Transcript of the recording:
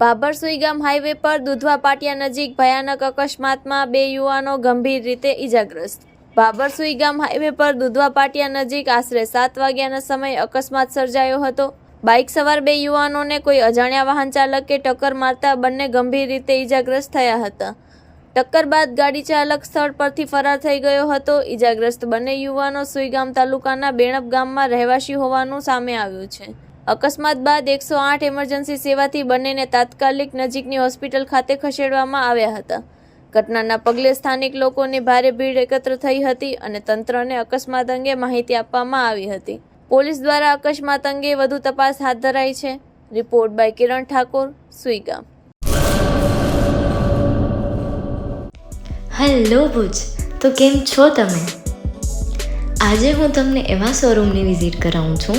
Babur Suigam highway પર દુધવા પાટિયા નજીક ભયાનક અકસ્માતમાં બે યુવાનો ગંભીર રીતે ઈજાગ્રસ્ત. બાબર સુઈગામ હાઈવે પર દુધવા પાટિયા નજીક આશરે સાત વાગ્યાના સમયે અકસ્માત સર્જાયો હતો. બાઇક સવાર બે યુવાનોને કોઈ અજાણ્યા વાહન ચાલકે ટક્કર મારતા બંને ગંભીર રીતે ઈજાગ્રસ્ત થયા હતા. ટક્કર બાદ ગાડી ચાલક સ્થળ પરથી ફરાર થઈ ગયો હતો. ઈજાગ્રસ્ત બંને યુવાનો સુઈગામ તાલુકાના બેણપ ગામમાં રહેવાસી હોવાનું સામે આવ્યું છે. અકસ્માત બાદ એકસો આઠ ઇમરજન્સી સેવાથી બંનેને તાત્કાલિક નજીકની હોસ્પિટલ ખાતે ખસેડવામાં આવ્યા હતા. ઘટનાના પગલે સ્થાનિક લોકોની ભારે ભીડ એકત્ર થઈ હતી અને તંત્રને અકસ્માત અંગે માહિતી આપવામાં આવી હતી. પોલીસ દ્વારા અકસ્માત અંગે વધુ તપાસ હાથ ધરાઈ છે. Report by Kiran Thakor Suigam hello Bhuj, તો કેમ છો તમે? આજે હું તમને એવા શોરૂમની વિઝિટ કરાવું છું